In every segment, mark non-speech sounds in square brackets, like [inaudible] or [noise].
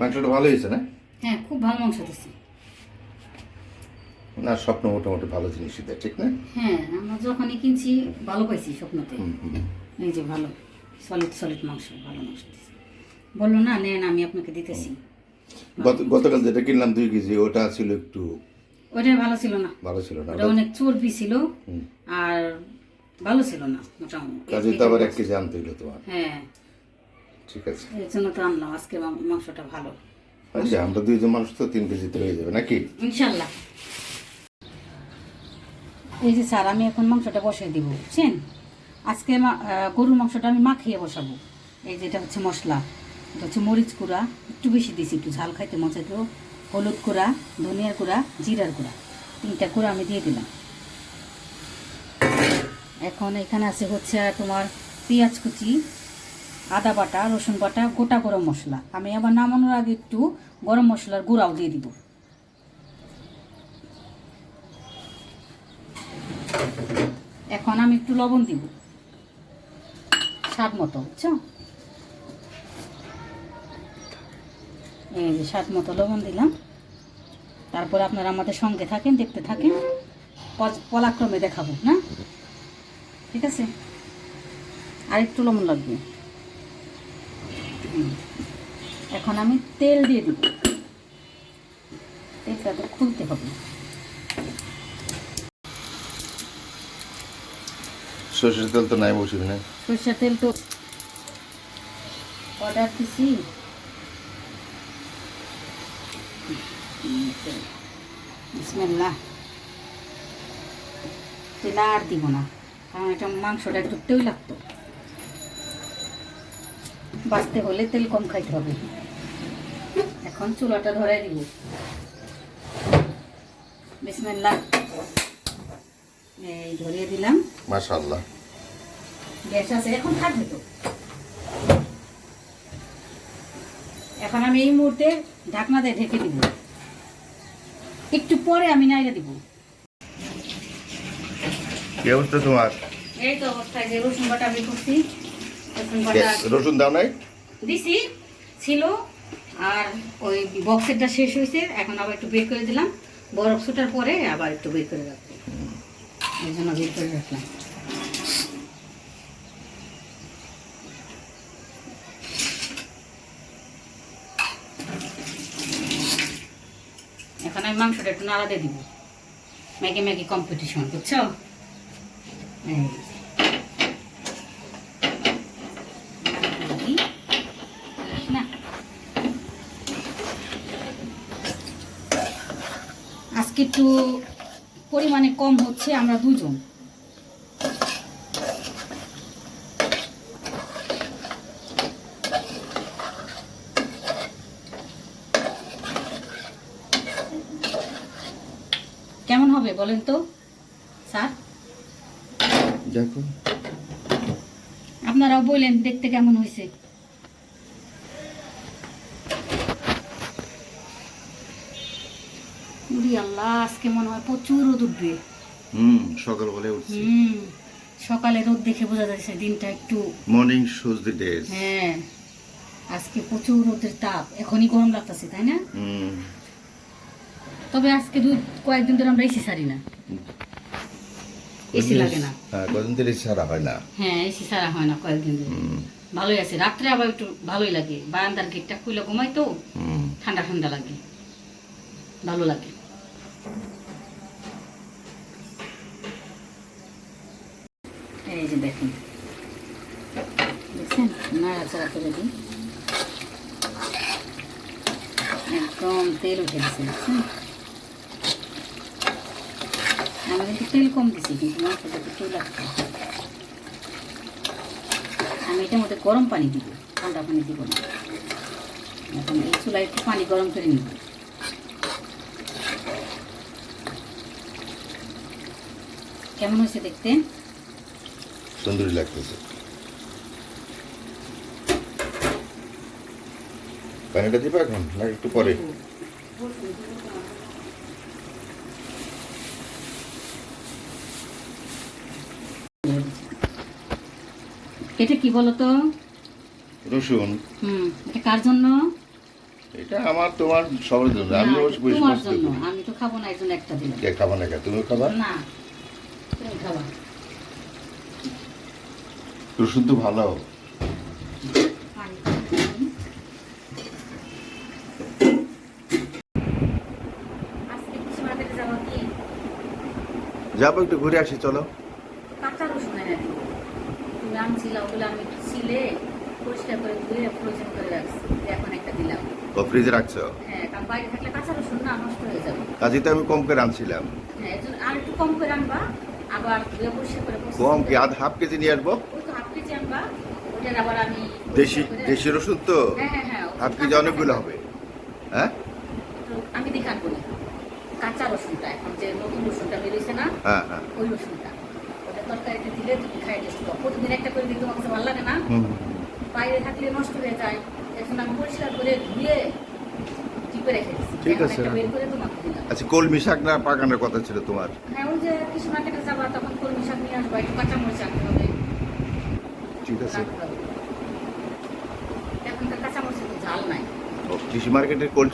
মাংসটা ভালো হয়েছে না? হ্যাঁ খুব ভালো মাংস দিছি না স্বপ্ন মোটামুটি ভালো জিনিসই দেয় ঠিক না? হ্যাঁ আমরা যখনই কিনছি ভালো পাইছি স্বপ্নতে। এই যে ভালো সলিড সলিড মাংস ভালো মাংস দিছি বলল না নেন আমি আপনাকে দিতেছি। গত গতকাল যেটা কিনলাম দুই কেজি ওটা ছিল একটু ওটা ভালো ছিল না। ভালো ছিল না ওটা অনেক চর্বি ছিল আর ভালো ছিল না মোটামুটি। কাজে তো আবার এক কেজি আনতে হইল তোমার। হ্যাঁ। ঠিক আছে। এর জন্য তো আনলাম আজকে মাংসটা ভালো। আচ্ছা আমরা দুইজন মানুষ তো তিন কেজিতে হয়ে যাবে নাকি? ইনশাল্লাহ। এই যে স্যার আমি এখন মাংসটা বসিয়ে দিব বুঝছেন? আজকে গরুর মাংসটা আমি মাখিয়ে বসাবো। এই যেটা হচ্ছে মশলা এটা হচ্ছে মরিচ গুঁড়া একটু বেশি দিয়েছি একটু ঝাল খাইতে মজা তো হলুদ কুড়া ধনিয়ার গুঁড়া জিরার কুড়া তিনটা কুড়া আমি দিয়ে দিলাম। এখন এখানে আছে হচ্ছে তোমার পেঁয়াজ কুচি আদা বাটা, রসুন বাটা, গোটা গরম মশলা। আমি আবার নামানোর আগে একটু গরম মশলার গুঁড়াও দিয়ে দিব। এখন আমি একটু লবণ দিব। স্বাদ মতো, বুঝছ? এই যে স্বাদ মতো লবণ দিলাম। তারপরে আপনারা আমাদের সঙ্গে থাকেন, দেখতে থাকেন। পলাক্রমে দেখাবো, না? ঠিক আছে? আর একটু লবণ লাগবে। এখন আমি তেল দিয়ে দিব। তেলটা তো খুলতে হবে। সর্ষের তেল তো নাই বসবি না সরষের তেল তো অর্ডার দিছি। বিসমিল্লাহ। তেল আর দিব না কারণ এটা মাংসটা একটু তেল লাগতো। বাঁচতে হলে তেল কম খাইতে হবে। এখন চুলাটা ধরাই দিব। বিসমিল্লাহ। এই ধরিয়ে দিলাম। মাশাআল্লাহ। গ্যাস আছে এখন থাকবে তো। এখন আমি এই মুহূর্তে ঢাকনা দিয়ে ঢেকে দিব। একটু পরে আমি নাইরা দিব। কি অবস্থা তোমার? এই তো অবস্থায় যে রসুন বাটা আমি করছি। রসুন দাও নাই? দিছি ছিল আর ওই বক্সেরটা শেষ হয়েছে এখন আবার একটু বের করে দিলাম। বরফ ছুটার পরে আবার একটু বের করে রাখব। এই জন্য বের করে রাখলাম। এখন আমি মাংসটা একটু নাড়া দিয়ে দিব। ম্যাগি ম্যাগি কম্পিটিশন বুঝছ? এই ম্যাগি। না আজকে একটু পরিমাণে কম হচ্ছে আমরা দুজন। কেমন হবে বলেন তো স্যার? দেখো আপনারাও বললেন দেখতে কেমন হয়েছে। উরি আল্লাহ আজকে মনে হয় প্রচুর রোদ উঠবে। হুম উঠছি। হুম সকালে রোদ দেখে বোঝা যাচ্ছে দিনটা একটু মর্নিং শোজ দি ডেজ হ্যাঁ আজকে প্রচুর রোদের তাপ এখনই গরম লাগতেছে তাই না? হুম। তবে আজকে দুই কয়েকদিন ধরে আমরা এসি সারি না। এসি লাগে না। হ্যাঁ ধরে হয় না। হ্যাঁ এসি সারা হয় না কয়েকদিন ধরে। ভালোই আছে রাত্রে আবার একটু ভালোই লাগে। বারান্দার গেটটা খুলে ঘুমাই তো ঠান্ডা ঠান্ডা লাগে। ভালো লাগে এই যে দেখুন দেখছেন? নাড়াচাড়া করে দিই একদম তেল উঠে গেছে, দেখছেন? আমি কিন্তু তেল কম দিছি, কিন্তু মাংসটা একটু লাগছে আমি এটার মধ্যে গরম পানি দিব, ঠান্ডা পানি দিব না। এখন এই চুলায় একটু পানি গরম করে নিব। কেমন হয়েছে দেখতে? সুন্দরী লাগতেছে। পানিটা দিবা এখন না একটু পরে? এটা কি বলতো? রসুন। হুম এটা কার জন্য? এটা আমার তোমার সবার জন্য আমি অবশ্য তোমার জন্য। আমি তো খাব না এই জন্য একটা দিলাম। কে খাবা না তুমি খাবা? না তুমি খাবা। রসুন তো ভালো। যাব একটু ঘুরে আসি চলো। কাঁচা রসুন তুমি আনছিলা ওগুলো আমি একটু ছিলে পরিষ্কার করে ধুয়ে ফ্রোজেন করে রাখছি। এখন একটা দিলাম। ও ফ্রিজে রাখছো? হ্যাঁ কারণ বাইরে থাকলে কাঁচা রসুন না নষ্ট হয়ে যাবে। কাজে তো আমি কম করে আনছিলাম। হ্যাঁ আর একটু কম করে আনবা আবার ধুয়ে পরিষ্কার করে কম কি আধ হাফ কেজি নিয়ে আসব ওই তো হাফ কেজি আনবা আবার আমি দেশি দেশি রসুন তো? হ্যাঁ হ্যাঁ হ্যাঁ হাফ কেজি অনেকগুলো হবে। হ্যাঁ? আমি দেখান করি কাঁচা রসুনটা এখন যে নতুন রসুনটা বেরিয়েছে না হ্যাঁ হ্যাঁ। ওই রসুনটা। ওটা তরকারিতে দিলে তুমি খাই টেস্ট পাও প্রতিদিন একটা করে দিতে তোমার কাছে ভালো লাগে না? বাইরে থাকলে নষ্ট হয়ে যায়। এখন আমি পরিষ্কার করে ধুয়ে টিপে রেখে দিচ্ছি। ঠিক আছে, করে তোমাকে আচ্ছা কলমি শাক না পাকানোর কথা ছিল তোমার? হ্যাঁ ওই যে কৃষি মার্কেটে যাবা তখন কলমি শাক নিয়ে আসবা একটু কাঁচা মরিচ আনতে হবে। ঠিক আছে কৃষি মার্কেটের কোল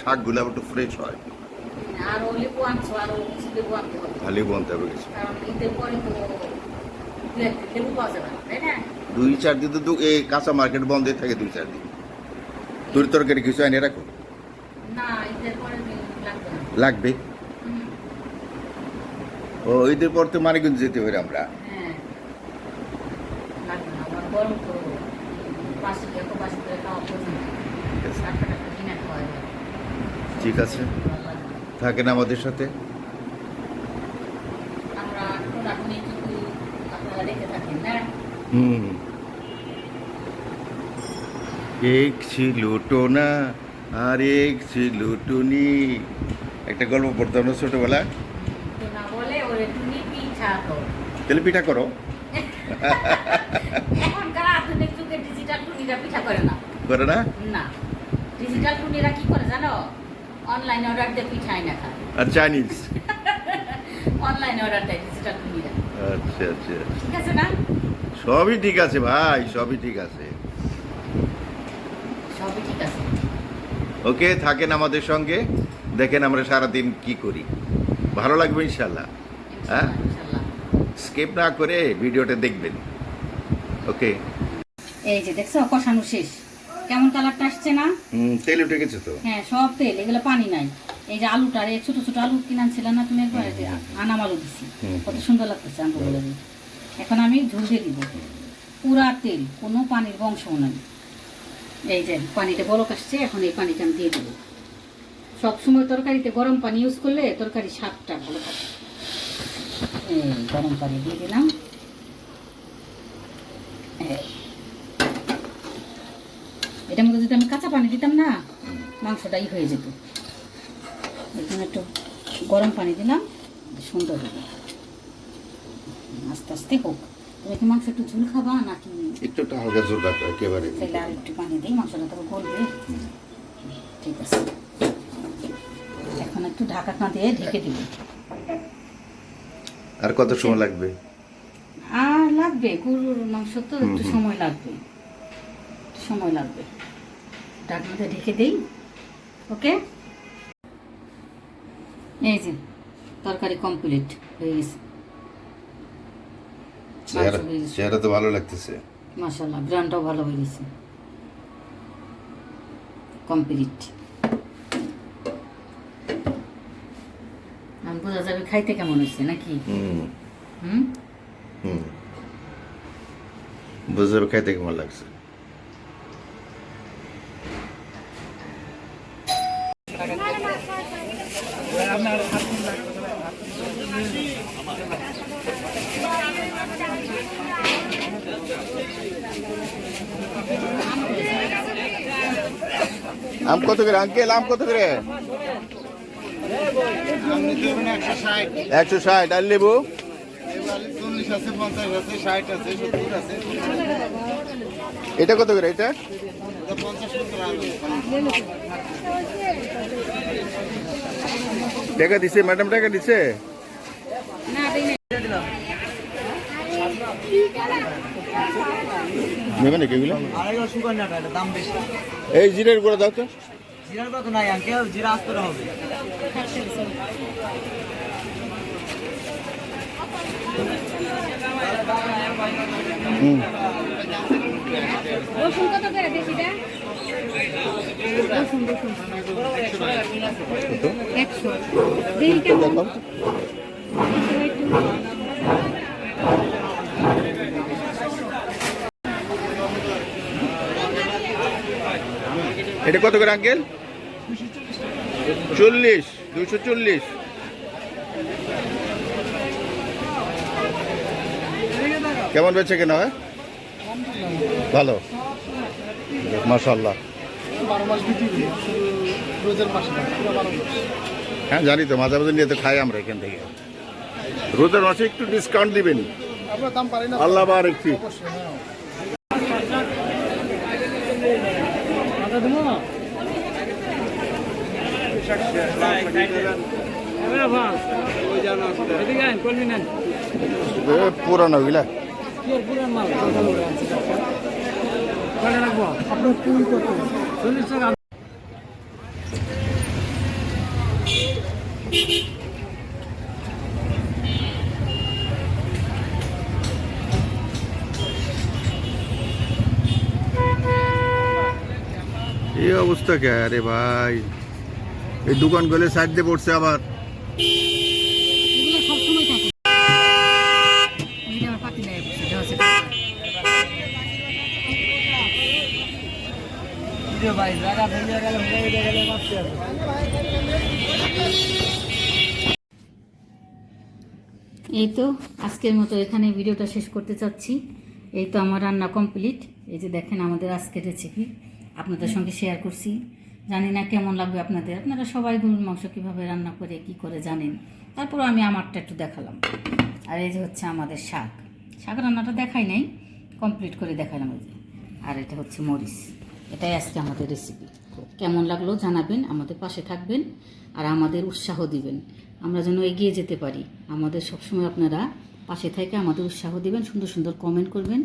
শাকগুলো একটু ফ্রেশ হয়। লেবু আনতে হবে। কিছু। দুই চার দিন তো এই কাঁচা মার্কেট বন্ধই থাকে দুই চার দিন। তোর তরকারি কিছু এনে রাখো? লাগবে ও ঈদের পর তো মানিকগঞ্জ যেতে পারি আমরা হ্যাঁ লাগবে না আমার গরম পাশে এত পাশে করে খাওয়া ঠিক আছে। থাকেন আমাদের সাথে। হুম। এক ছিল টোনা আর এক ছিল টুনি একটা গল্প পড়তাম না ছোটবেলা তো না বলে ওরে তুমি পিঠা কর [laughs] তেলে পিঠা করো এখনকার আধুনিক যুগে ডিজিটাল টুনিরা পিঠা করে না। করে না? না। ডিজিটাল টুনিরা কি করে জানো? অনলাইনে অর্ডার দিয়ে পিঠাই না খায়। আর চাইনিজ অনলাইনে অর্ডার দেয় ডিজিটাল টুনিরা। আচ্ছা আচ্ছা ঠিক আছে না? সবই ঠিক আছে ভাই সবই ঠিক আছে। সবই ঠিক আছে। ওকে থাকেন আমাদের সঙ্গে। দেখেন আমরা সারাদিন কি করি। ভালো লাগবে ইনশাল্লাহ হ্যাঁ? স্কিপ না করে ভিডিওটা দেখবেন। ওকে। এই যে দেখছ কষানো শেষ। কেমন কালারটা আসছে না? তেল উঠে গেছে তো। হ্যাঁ সব তেল এগুলো পানি নাই। এই যে আলুটা এই ছোট ছোট আলু কিনে আনছিল না তুমি একবার? আনাম আলু দিছি। কত সুন্দর লাগতেছে আনব বলে দিই। এখন আমি ঝোল দিয়ে দিব। পুরা তেল কোনো পানির বংশও নাই। এই যে পানিটা বলক আসছে এখন এই পানিটা আমি দিয়ে দেবো। সবসময় তরকারিতে গরম পানি ইউজ করলে তরকারি স্বাদটা ভালো থাকে। এই গরম পানি দিয়ে দিলাম। এই। মধ্যে যদি আমি কাঁচা পানি দিতাম না মাংসটাই হয়ে যেত। জন্য একটু গরম পানি দিলাম সুন্দর হবে আস্তে আস্তে হোক। তুমি কি মাংস একটু ঝুল খাবা নাকি? একটু একটু হালকা রাখো একেবারে তাহলে আর একটু পানি দিই মাংসটা তবে গলবে। ঠিক আছে। এখন একটু ঢাকা না দিয়ে ঢেকে দিব। আর কত সময় লাগবে? আর লাগবে গরুর মাংস তো একটু। সময় লাগবে। সময় লাগবে। ঢাকনাতে ঢেকে দিই ওকে? এই যে তরকারি কমপ্লিট হয়ে গেছে। চেহারা তো ভালো লাগতেছে। গ্রানটাও ভালো হয়ে গেছে। কমপ্লিট আমি বোঝা যাবে খাইতে কেমন হয়েছে নাকি? হুম। হুম? বুঝতে খাইতে কেমন লাগছে। আম কত করে, আঙ্কেল, আম কত করে? একশো ষাট, আর লেবু? এটা কত করে, এটা? টাকা দিছে, ম্যাডাম টাকা দিছে? না। নেবে নাকি এগুলো? আড়াইশো সুগার না এটা দাম বেশি। এই জিরের গুঁড়ো দাও তো। জিরার কত নাই আঙ্কেল জিরা আসতে হবে। হুম। রসুন কত করে বেশিটা রসুন রসুন। একশো। কেমন? এটা কত করে আঙ্কেল? চল্লিশ দুশো চল্লিশ। কেমন বেছে কেন হয়? ভালো। মাশাল্লাহ বারো মাস বিক্রি করি রোজের মাসে না, পুরো বারো মাস হ্যাঁ জানি তো মাঝে মাঝে নিয়ে তো খাই আমরা এখান থেকে। রোজার মাসে একটু ডিসকাউন্ট দিবেন। আল্লাহ বার একটু অবশ্যই হ্যাঁ পুরানো ওইগুলা। আপনার কুড়ি এই অবস্থা কে? আরে ভাই। এই দোকান গলে সাইড দিয়ে পড়ছে আবার এই তো আজকের মতো এখানে ভিডিওটা শেষ করতে চাচ্ছি। এই তো আমার রান্না কমপ্লিট। এই যে দেখেন আমাদের আজকের রেসিপি আপনাদের সঙ্গে শেয়ার করছি। জানি না কেমন লাগবে আপনাদের। আপনারা সবাই গরুর মাংস কীভাবে রান্না করে, কি করে জানেন? তারপর আমি আমারটা একটু দেখালাম। আর এই যে হচ্ছে আমাদের শাক। শাক রান্নাটা দেখাই নাই কমপ্লিট করে দেখালাম এই যে। আর এটা হচ্ছে মরিচ। এটাই আজকে আমাদের রেসিপি কেমন লাগল জানাবেন, আমাদের পাশে থাকবেন আর আমাদের উৎসাহ দিবেন। আমরা যেন এগিয়ে যেতে পারি। আমাদের সবসময় আপনারা পাশে থেকে আমাদের উৎসাহ দিবেন, সুন্দর সুন্দর কমেন্ট করবেন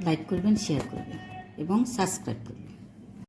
লাইক করবেন শেয়ার করবেন এবং সাবস্ক্রাইব করবেন।